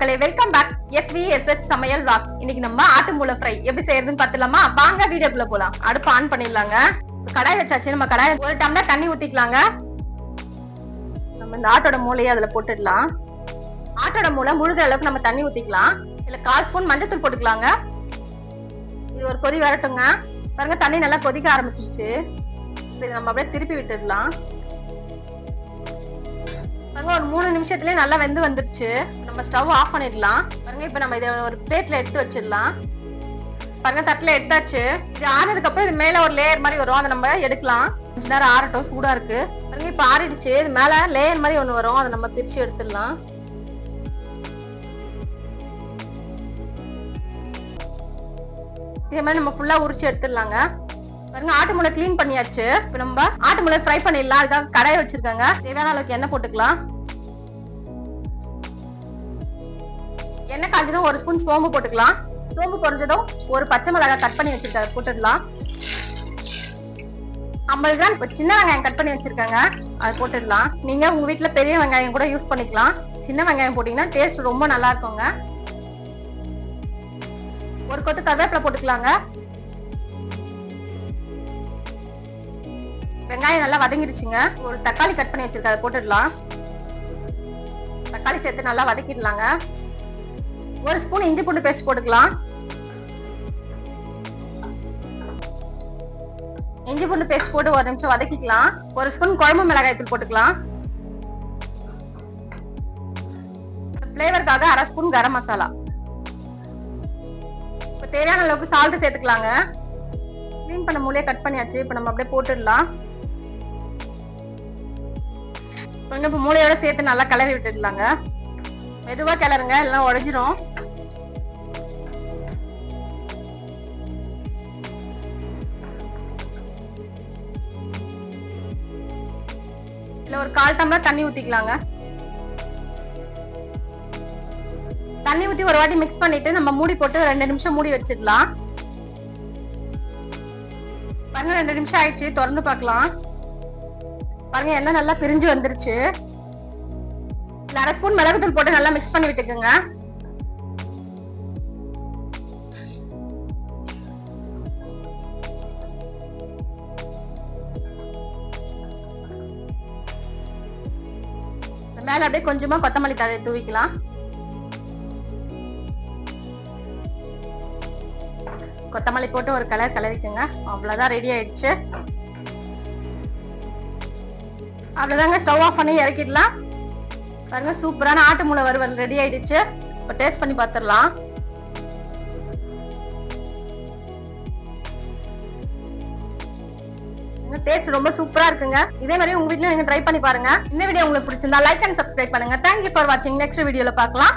மக்களே welcome back எஸ்விஎஸ்எஸ் சமையல் வாக் இன்னைக்கு நம்ம ஆட்டு மூளை ஃப்ரை எப்படி செய்யறதுன்னு பார்த்துலாமா வாங்க வீடியோக்குள்ள போலாம். அடுப்பு ஆன் பண்ணிடலாங்க. கடாய் வச்சாச்சு. நம்ம கடாய் ஒரு டம்ளர் தண்ணி ஊத்திக்கலாங்க. நம்ம இந்த ஆட்டோட மூளையை அதுல போட்டுடலாம். ஆட்டோட மூளை முழுகிற அளவுக்கு நம்ம தண்ணி ஊத்திக்கலாம். இதுல கால் ஸ்பூன் மஞ்சத்தூள் போட்டுக்கலாங்க. இது ஒரு கொதி வரட்டுங்க. பாருங்க தண்ணி நல்லா கொதிக்க ஆரம்பிச்சிருச்சு. இப்ப நம்ம அப்படியே திருப்பி விட்டுடலாம். பாருங்க ஒரு மூணு நிமிஷத்துலயே நல்லா வெந்து வந்துருச்சு. நம்ம ஸ்டவ் ஆஃப் பண்ணிடலாம். பாருங்க இப்ப நம்ம இதை ஒரு பிளேட்ல எடுத்து வச்சிடலாம். பாருங்க தட்டுல எடுத்தாச்சு. இது ஆனதுக்கு அப்புறம் இது மேல ஒரு லேயர் மாதிரி வரும். அதை நம்ம எடுக்கலாம். கொஞ்ச நேரம் ஆறட்டும் சூடா இருக்கு. பாருங்க இப்ப ஆறிடுச்சு. இது மேல லேயர் மாதிரி ஒண்ணு வரும். அதை நம்ம பிரிச்சு எடுத்துடலாம். இதே மாதிரி நம்ம ஃபுல்லா உரிச்சு எடுத்துடலாங்க. பாருங்க ஆட்டு முளை கிளீன் பண்ணியாச்சு. இப்போ நம்ம ஆட்டு முளை ஃப்ரை பண்ணிடலாம். அதுக்காக கடாயை வச்சிருக்காங்க. தேவையான அளவுக்கு எண்ணெய் போட்டுக்கலாம். எண்ணெய் காய்ச்சதும் ஒரு ஸ்பூன் சோம்பு போட்டுக்கலாம். சோம்பு பொறிஞ்சதும் ஒரு பச்சை மிளகாய் கட் பண்ணி வச்சிருக்காரு போட்டுடலாம். ஐம்பது கிராம் சின்ன வெங்காயம் கட் பண்ணி வச்சிருக்காங்க. அதை போட்டுடலாம். நீங்க உங்க வீட்ல பெரிய வெங்காயம் கூட யூஸ் பண்ணிக்கலாம். சின்ன வெங்காயம் போட்டீங்கன்னா டேஸ்ட் ரொம்ப நல்லா இருக்குங்க. ஒரு கொத்து கருவேப்பிலை போட்டுக்கலாங்க. வெங்காயம் நல்லா வதங்கிடுச்சுங்க. ஒரு தக்காளி கட் பண்ணி வச்சிருக்க அதை போட்டுடலாம். தக்காளி சேர்த்து நல்லா வதக்கிடலாங்க. ஒரு ஸ்பூன் இஞ்சி பூண்டு பேஸ்ட் போட்டுக்கலாம். இஞ்சி பூண்டு பேஸ்ட் போட்டு ஒரு நிமிஷம் வதக்கிக்கலாம். ஒரு ஸ்பூன் குழம்பு மிளகாய் தூள் போட்டுக்கலாம். ஃப்ளேவருக்காக அரை ஸ்பூன் கரம் மசாலா. இப்போ தேவையான அளவுக்கு சால்ட் சேர்த்துக்கலாங்க. க்ளீன் பண்ண மூலையே கட் பண்ணியாச்சு. இப்போ நம்ம அப்படியே போட்டுடலாம். கொஞ்சம் மூளையோட சேர்த்து நல்லா கிளறி விட்டுக்கலாங்க. மெதுவா கிளறுங்க எல்லாம் உடஞ்சிரும். இல்ல ஒரு கால் டம்ளர் தண்ணி ஊத்திக்கலாங்க. தண்ணி ஊத்தி ஒரு வாட்டி மிக்ஸ் பண்ணிட்டு நம்ம மூடி போட்டு ரெண்டு நிமிஷம் மூடி வச்சிடலாம் பாருங்க ரெண்டு நிமிஷம் ஆயிடுச்சு திறந்து பார்க்கலாம். பாருங்க எண்ணெய் நல்லா பிரிஞ்சு வந்துருச்சு. இதுல அரை ஸ்பூன் மிளகுத்தூள் போட்டு நல்லா மிக்ஸ் பண்ணி விட்டுக்கோங்க. மேல அப்படியே கொஞ்சமா கொத்தமல்லி தழை தூவிக்கலாம். கொத்தமல்லி போட்டு ஒரு கலர் கலரிக்குங்க. அவ்வளவுதான் ரெடி ஆயிடுச்சு. அவ்வளோதாங்க ஸ்டவ் ஆஃப் பண்ணி இறக்கிடலாம். பாருங்க சூப்பரான ஆட்டு மூளை வறுவல் ரெடி ஆயிடுச்சு. இப்போ டேஸ்ட் பண்ணி பார்த்துடலாம் டேஸ்ட் ரொம்ப சூப்பரா இருக்குங்க. இதே மாதிரி உங்க வீட்லயும் நீங்க ட்ரை பண்ணி பாருங்க. இந்த வீடியோ உங்களுக்கு பிடிச்சிருந்தா லைக் அண்ட் சப்ஸ்கிரைப் பண்ணுங்க. தேங்க்யூ ஃபார் வாட்சிங் நெக்ஸ்ட் வீடியோல பார்க்கலாம்